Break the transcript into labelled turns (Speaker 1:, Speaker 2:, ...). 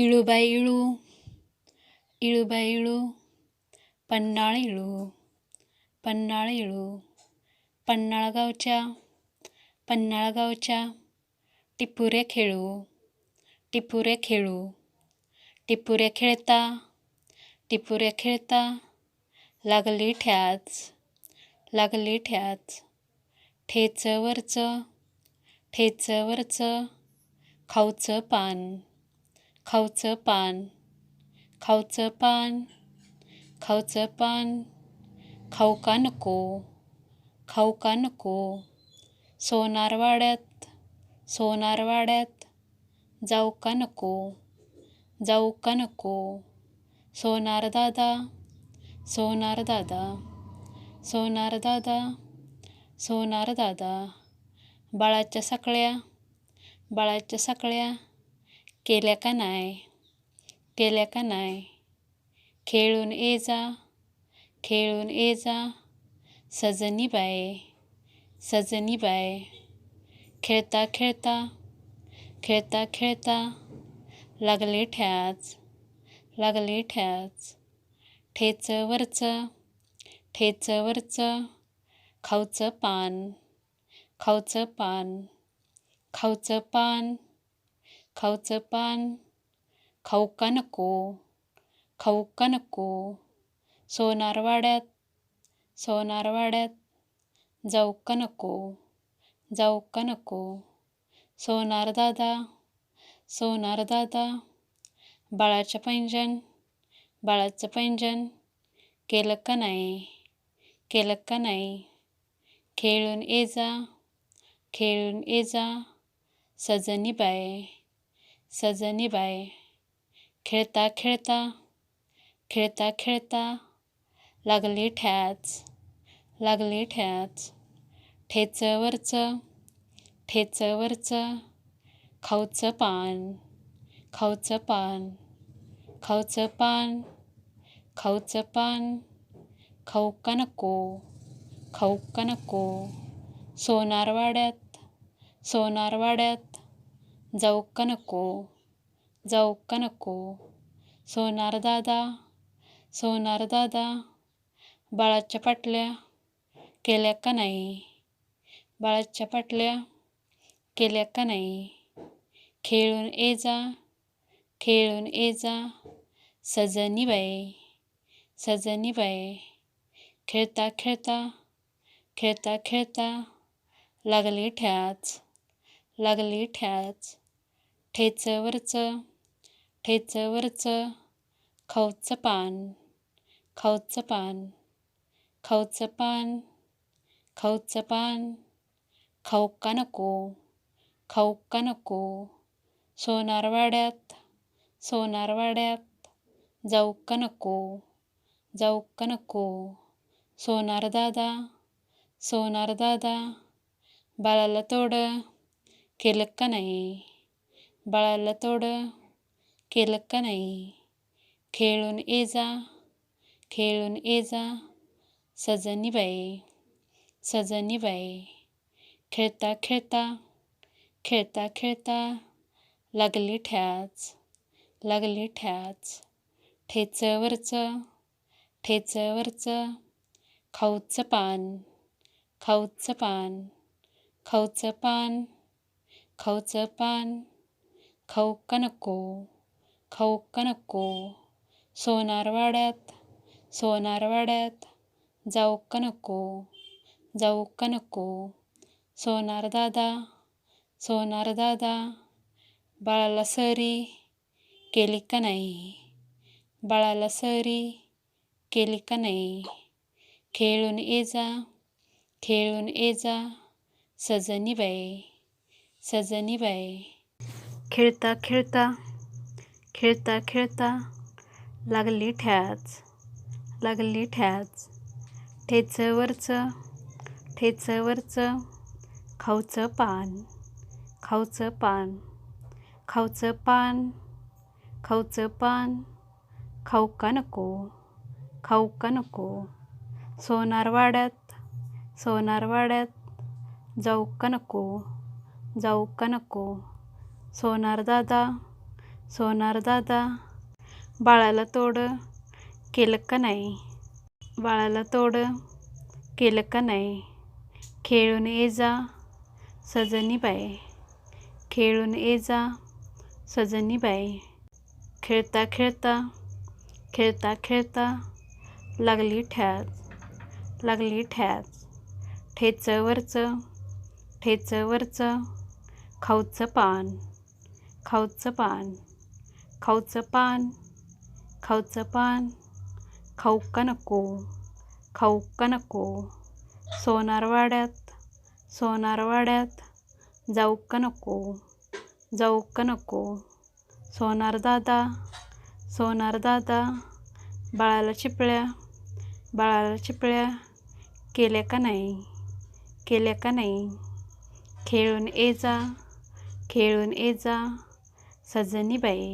Speaker 1: इळूबाई इळू इळूबाई इळू पन्नाळ इळू पन्नाळ इळू पन्नाळगावच्या पन्नाळगावच्या टिपुरे खेळू टिपुरे खेळू टिपुरे खेळता टिपुरे खेळता लागली ठ्याच लागली ठ्याच ठेचवरचं ठेचवरचं खाऊचं पान. खाऊचं पान. खाऊचं पान. खाऊचं पान. खाऊ का नको? खाऊ का नको? सोनारवाड्यात सोनारवाड्यात जाऊ का नको? जाऊ का नको? सोनार दादा सोनार दादा. सोनार दादा सोनार दादा. बाळाच्या सकळ्या बाळाच्या सकळ्या केल्या का नाही? केल्या का नाही? खेळून ये जा खेळून ये जा सजनी बाय सजनी बाय. खेळता खेळता खेळता खेळता लागले ठ्याच लागले ठ्याच. ठेचं वरचं खाऊचं पान खाऊचं पान खाऊचं पान. खाऊचं पान खाऊ का नको खाऊ का नको सोनारवाड्यात सोनारवाड्यात जाऊ का नको जाऊ का नको सोनार दादा सोनार दादा बाळाचं पैंजण बाळाचं पैंजण केलं का नाही केलं का नाही खेळून ये जा खेळून ये जा सजनी बाय सजनी बाय खेळता खेळता खेळता खेळता लागली ठ्याच लागली ठ्याच ठेचवरचं ठेचवरचं खाऊचं पान खाऊचं पान खाऊचं पान खाऊचं पान खाऊ का नको खाऊ का नको सोनारवाड्यात सोनारवाड्यात जाऊक का नको जाऊ का नको सोनार दादा सोनार दादा बाळाच्या पाटल्या केल्या का नाही बाळाच्या पाटल्या केल्या का नाही खेळून ये जा खेळून ये जा सजनी बाई सजनी बाई खेळता खेळता खेळता खेळता लागली ठ्याच लागली ठ्याच ठेचवरचं ठेचवरचं खाऊचं पान खाऊचं पान खाऊचं पान खाऊचं पान खाऊ का नको खाऊ का नको सोनारवाड्यात सोनारवाड्यात जाऊ का नको जाऊ का नको सोनार दादा सोनार दादा बाळाला तोड केलं का नाही? बाळाला तोडं केलं का नाही? खेळून ये जा खेळून ये जा सजनी बाई सजनी बाई. खेळता खेळता खेळता खेळता लागली ठ्याच लागली ठ्याच. ठेचवरचं ठेचवरचं खाऊचं पान खाऊचं पान खाऊचं पान खाऊचं पान. खाऊ का नको खाऊ का नको सोनारवाड्यात सोनारवाड्यात जाऊ का नको जाऊ का नको सोनार दादा सोनार दादा बाळाला सरी केली का नाही? बाळाला सरी केली का नाही? खेळून ये जा खेळून ये जा सजनीबाई सजनीबाई खेळता खेळता खेळता खेळता लागली ठ्याच लागली ठ्याच. ठेचवरचं ठेचवरचं खाऊचं पान खाऊचं पान खाऊचं पान खाऊचं पान खाऊ का नको खाऊ का नको. सोनारवाड्यात सोनारवाड्यात जाऊ का नको जाऊ का नको. सोनार दादा सोनार दादा बाळाला तोड केलं का नाही? बाळाला तोड केलं का नाही? खेळून ये जा सजनीबाई खेळून ये जा सजनीबाई खेळता खेळता खेळता खेळता लागली ठ्याच लागली ठ्याच. ठेचवरचं ठेचवरचं खाऊचं पान. खाऊचं पान. खाऊचं पान. खाऊचं पान. खाऊ का नको. खाऊ का नको सोनारवाड्यात सोनारवाड्यात जाऊ का नको. जाऊ का नको. सोनार दादा. सोनार दादा. बाळाला चिपळ्या. बाळाला चिपळ्या. केल्या का नाही? केल्या का नाही? खेळून ये जा. खेळून ये जा. सजनी बाई.